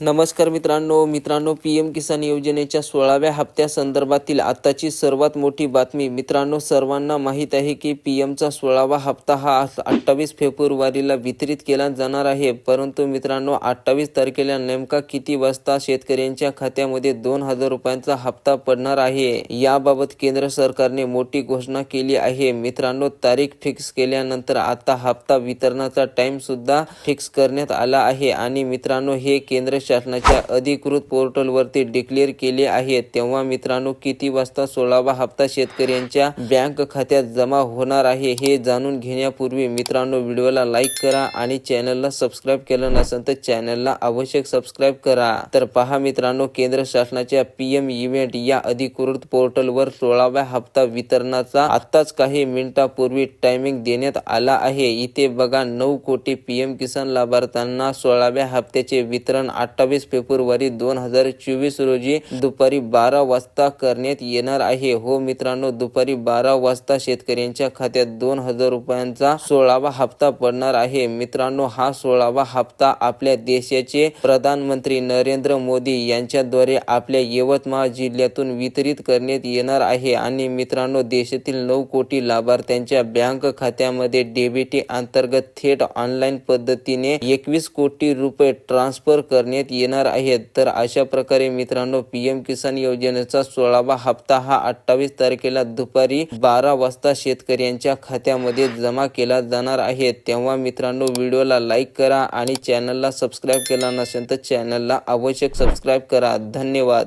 नमस्कार मित्रांनो मित्रांनो पी एम किसान योजनेच्या सोळाव्या हप्त्यासंदर्भातील आत्ताची सर्वात मोठी बातमी. मित्रांनो सर्वांना माहीत आहे की पी एमचा सोळावा हप्ता हा अठ्ठावीस फेब्रुवारीला वितरित केला जाणार आहे. परंतु मित्रांनो अठ्ठावीस तारखेला नेमका किती वाजता शेतकऱ्यांच्या खात्यामध्ये दोन हजार रुपयांचा हप्ता पडणार आहे? याबाबत केंद्र सरकारने मोठी घोषणा केली आहे. मित्रांनो तारीख फिक्स केल्यानंतर आता हप्ता वितरणाचा टाइम सुद्धा फिक्स करण्यात आला आहे. आणि मित्रांनो हे केंद्र शासनाच्या अधिकृत पोर्टलवरती डिक्लेअर केले आहे तेव्हा मित्रांनो किती वाजता सोळावा हप्ता शेतकऱ्यांच्या बँक खात्यात जमा होणार आहे हे जाणून घेण्यापूर्वी मित्रांनो व्हिडिओला लाईक करा आणि चॅनलला सबस्क्राईब केलं नसेल तर चॅनलला आवश्यक सबस्क्राईब करा. तर पहा मित्रांनो केंद्र शासनाच्या पी एम इव्हेंट या अधिकृत पोर्टलवर सोळाव्या हप्ता वितरणाचा आत्ताच काही मिनिटापूर्वी टायमिंग देण्यात आला आहे. इथे बघा नऊ कोटी पी एम किसान लाभार्थ्यांना सोळाव्या हप्त्याचे वितरण आठ अठ्ठावीस फेब्रुवारी दोन हजार चोवीस रोजी दुपारी बारा वाजता करण्यात येणार आहे. हो मित्रांनो दुपारी बारा वाजता शेतकऱ्यांच्या खात्यात दोन हजार रुपयांचा सोळावा हप्ता पडणार आहे. मित्रांनो हा सोळावा हप्ता आपल्या देशाचे प्रधानमंत्री नरेंद्र मोदी यांच्याद्वारे आपल्या यवतमाळ जिल्ह्यातून वितरित करण्यात येणार आहे. आणि मित्रांनो देशातील नऊ कोटी लाभार्थ्यांच्या बँक खात्यामध्ये डेबिटी अंतर्गत थेट ऑनलाईन पद्धतीने एकवीस कोटी रुपये ट्रान्सफर करण्यात येणार आहेत. तर अशा प्रकारे मित्रांनो पी एम किसान योजनेचा सोळावा हप्ता हा अठ्ठावीस तारखेला दुपारी बारा वाजता शेतकऱ्यांच्या खात्यामध्ये जमा केला जाणार आहे. तेव्हा मित्रांनो व्हिडिओला लाईक करा आणि चॅनलला सबस्क्राईब केला नसेल तर चॅनलला आवश्यक सबस्क्राईब करा. धन्यवाद.